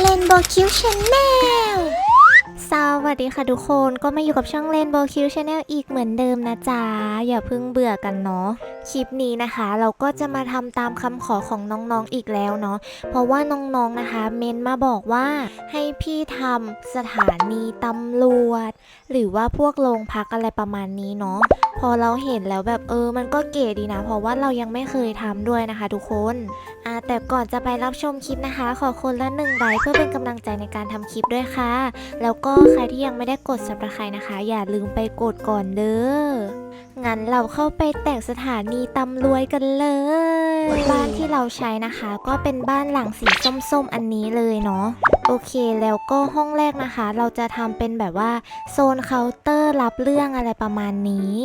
เลนโบคิวชาแนลสวัสดีค่ะทุกคนก็มาอยู่กับช่องเลนโบคิวชาแนลอีกเหมือนเดิมนะจ๊ะ อย่าเพิ่งเบื่อกันเนาะคลิปนี้นะคะ เราก็จะมาทำตามคำขอของน้องๆอีกแล้วเนาะเพราะว่าน้องๆนะคะ เมนมาบอกว่าให้พี่ทำสถานีตำรวจ หรือว่าพวกโรงพักอะไรประมาณนี้เนาะ พอเราเห็นแล้วแบบเออ มันก็เก๋ดีนะ เพราะว่าเรายังไม่เคยทำด้วยนะคะ ทุกคนอ่าแต่ก่อนจะไปรับชมคลิปนะคะ ขอคนละหนึ่งไลค์เพื่อเป็นกำลังใจในการทำคลิปด้วยค่ะ แล้วก็ใครที่ยังไม่ได้กด subscribe นะคะ อย่าลืมไปกดก่อนเด้องั้นเราเข้าไปแต่งสถานีตำรวจกันเลย บ้านที่เราใช้นะคะ ก็เป็นบ้านหลังสีส้มๆ อันนี้เลยเนาะ โอเคแล้วก็ห้องแรกนะคะ เราจะทำเป็นแบบว่าโซนเคาน์เตอร์รับเรื่องอะไรประมาณนี้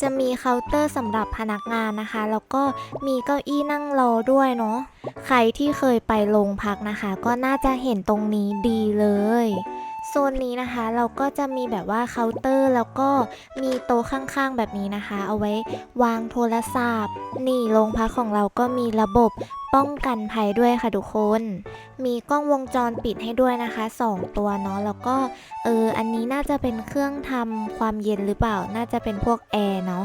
จะมีเคาน์เตอร์สำหรับพนักงานนะคะ แล้วก็มีเก้าอี้นั่งรอด้วยเนาะใครที่เคยไปโรงพักนะคะ ก็น่าจะเห็นตรงนี้ดีเลยโซนนี้นะคะเราก็จะมีแบบว่าเคาน์เตอร์ แล้วก็มีโต๊ะข้างๆแบบนี้นะคะ เอาไว้วางโทรศัพท์ นี่โรงพักของเราก็มีระบบ ป้องกันภัยด้วยค่ะทุกคน มีกล้องวงจรปิดให้ด้วยนะคะ 2 ตัวเนาะแล้วก็เอออันนี้น่าจะเป็นเครื่องทำความเย็นหรือเปล่า น่าจะเป็นพวกแอร์เนาะ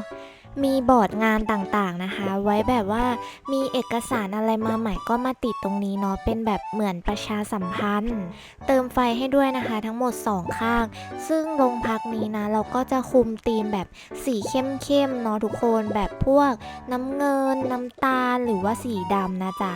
มีบอร์ดงานต่างๆนะคะ ไว้แบบว่ามีเอกสารอะไรมาใหม่ก็มาติดตรงนี้เนาะเป็นแบบเหมือนประชาสัมพันธ์ เติมไฟให้ด้วยนะคะ ทั้งหมด 2 ข้าง ซึ่งโรงพักนี้นะ เราก็จะคุมธีมแบบสีเข้มๆเนาะทุกคนแบบพวกน้ำเงินน้ำตาลหรือว่าสีดำนะจ๊ะ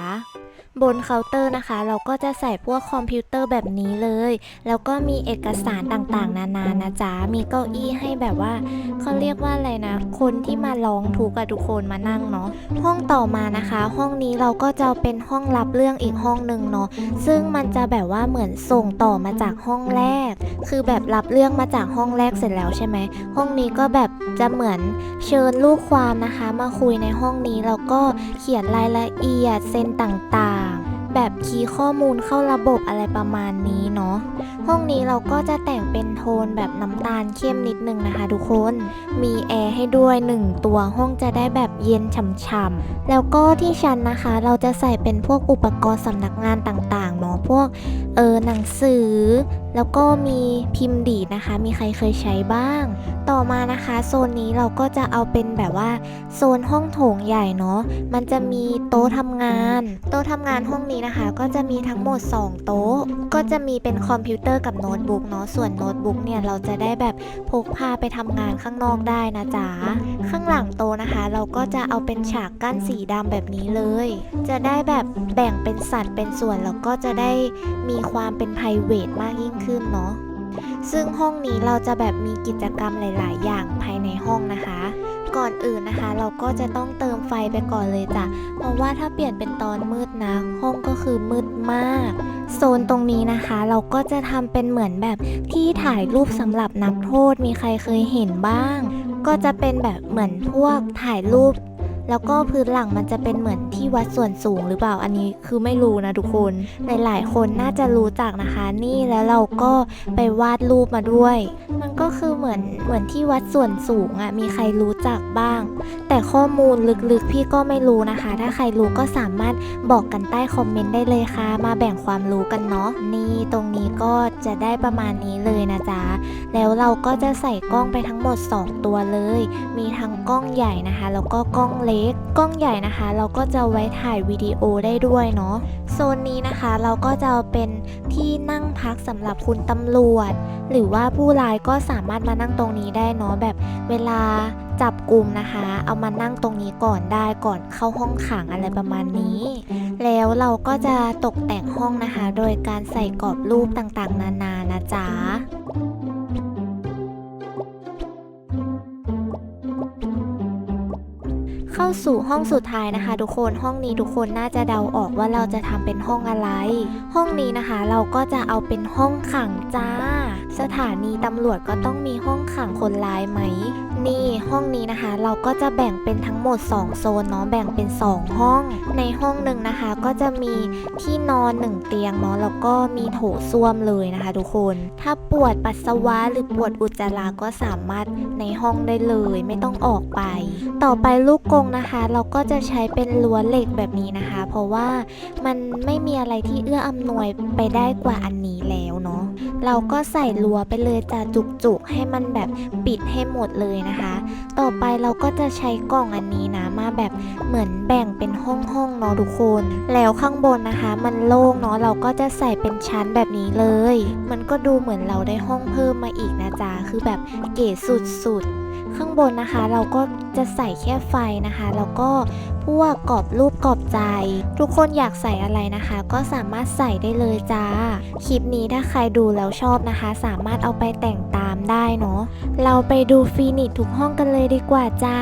บนเคาน์เตอร์นะคะ เราก็จะใส่พวกคอมพิวเตอร์แบบนี้เลย แล้วก็มีเอกสารต่างๆ นานานะจ๊ะมีเก้าอี้ให้แบบว่าเขาเรียกว่าอะไรนะ คนที่มาร้องทุกข์กับทุกคนมานั่งเนาะห้องต่อมานะคะ ห้องนี้เราก็จะเป็นห้องรับเรื่องอีกห้องหนึ่งเนาะซึ่งมันจะแบบว่าเหมือนส่งต่อมาจากห้องแรก คือแบบรับเรื่องมาจากห้องแรกเสร็จแล้วใช่ไหมห้องนี้ก็แบบจะเหมือนเชิญลูกความนะคะ มาคุยในห้องนี้แล้วก็เขียนรายละเอียดเซ็นต่างๆ แบบคีย์ข้อมูลเข้าระบบอะไรประมาณนี้เนาะ ห้องนี้เราก็จะแต่งเป็นโทนแบบน้ำตาลเข้มนิดนึงนะคะทุกคน มีแอร์ให้ด้วย 1 ตัวห้องจะได้แบบเย็นฉ่ำๆ แล้วก็ที่ชั้นนะคะเราจะใส่เป็นพวกอุปกรณ์สำนักงานต่างๆเนาะพวกเออหนังสือ แล้วก็มีพิมพ์ดีดนะคะ มีใครเคยใช้บ้าง ต่อมานะคะโซนนี้เราก็จะเอาเป็นแบบว่าโซนห้องโถงใหญ่เนาะมันจะมีโต๊ะทำงาน โต๊ะทำงานห้องนี้นะคะ ก็จะมีทั้งหมด 2 โต๊ะ ก็จะมีเป็นคอมพิวเตอร์กับโน้ตบุ๊กเนาะส่วนโน้ตบุ๊กเนี่ยเราจะได้แบบพกพาไปทำงานข้างนอกได้นะจ๊ะข้างหลังโต๊ะนะคะ เราก็จะเอาเป็นฉากกั้นสีดำแบบนี้เลย จะได้แบบแบ่งเป็นสัดเป็นส่วนแล้วก็จะได้มีความเป็น p r i v a t มากยิ่งขึ้นเนาะซึ่งห้องนี้เราจะแบบมีกิจกรรมหลาย ๆ อย่างภายในห้องนะคะ ก่อนอื่นนะคะ เราก็จะต้องเติมไฟไปก่อนเลยจ้ะ เพราะว่าถ้าเปลี่ยนเป็นตอนมืดนะ ห้องก็คือมืดมาก โซนตรงนี้นะคะ เราก็จะทำเป็นเหมือนแบบที่ถ่ายรูปสำหรับนักโทษมีใครเคยเห็นบ้าง ก็จะเป็นแบบเหมือนพวกถ่ายรูป แล้วก็พื้นหลังมันจะเป็นเหมือนที่วัดส่วนสูงหรือเปล่าอันนี้คือไม่รู้นะทุกคนหลายๆคนน่าจะรู้จักนะคะ นี่แล้วเราก็ไปวาดรูปมาด้วย มันก็คือเหมือนเหมือนที่วัดส่วนสูงอะ่ะมีใครรู้จักบ้าง แต่ข้อมูลลึกๆพี่ก็ไม่รู้นะคะ ถ้าใครรู้ก็สามารถบอกกันใต้คอมเมนต์ได้เลยค่ะ มาแบ่งความรู้กันเนาะนี่ตรงนี้ก็จะได้ประมาณนี้เลยนะจ๊ะ แล้วเราก็จะใส่กล้องไปทั้งหมด 2 ตัวเลย มีทั้งกล้องใหญ่นะคะ แล้วก็กล้องเล็ก กล้องใหญ่นะคะ เราก็จะไว้ถ่ายวิดีโอได้ด้วยเนาะ โซนนี้นะคะเราก็จะเป็นที่นั่งพักสำหรับคุณตำรวจ หรือว่าผู้ร้ายก็สามารถมานั่งตรงนี้ได้เนาะแบบเวลาจับกลุ่มนะคะ เอามานั่งตรงนี้ก่อนได้ก่อนเข้าห้องขังอะไรประมาณนี้ แล้วเราก็จะตกแต่งห้องนะคะ โดยการใส่กรอบรูปต่างๆ นานานะจ๊ะ เข้าสู่ห้องสุดท้ายนะคะ ทุกคนห้องนี้ทุกคนน่าจะเดาออกว่าเราจะทำเป็นห้องอะไร ห้องนี้นะคะเราก็จะเอาเป็นห้องขังจ้า สถานีตำรวจก็ต้องมีห้องขังคนร้ายไหม นี่ห้องนี้นะคะ เราก็จะแบ่งเป็นทั้งหมด 2 โซนเนาะแบ่งเป็น 2 ห้อง ในห้องหนึ่งนะคะ ก็จะมีที่นอนหนึ่งเตียงเนาะแล้วก็มีโถส้วมเลยนะคะ ทุกคน ถ้าปวดปัสสาวะหรือปวดอุจจาระก็สามารถในห้องได้เลย ไม่ต้องออกไป ต่อไปลูกกรงนะคะ เราก็จะใช้เป็นล้วเหล็กแบบนี้นะคะ เพราะว่ามันไม่มีอะไรที่เอื้ออำนวยไปได้กว่าอันนี้แล้วเนาะเราก็ใส่รั้วไปเลยจะจุกๆให้มันแบบปิดให้หมดเลยนะคะ ต่อไปเราก็จะใช้กล่องอันนี้นะ มาแบบเหมือนแบ่งเป็นห้องๆเนาะทุกคน แล้วข้างบนนะคะ มันโล่งเนาะเราก็จะใส่เป็นชั้นแบบนี้เลย มันก็ดูเหมือนเราได้ห้องเพิ่มมาอีกนะจ๊ะคือแบบเก๋สุดๆข้างบนนะคะเราก็จะใส่แค่ไฟนะคะ แล้วก็พวกกรอบรูปกรอบใจ ทุกคนอยากใส่อะไรนะคะ ก็สามารถใส่ได้เลยจ้า คลิปนี้ถ้าใครดูแล้วชอบนะคะ สามารถเอาไปแต่งตามได้เนาะเราไปดูฟีนิชทุกห้องกันเลยดีกว่าจ้า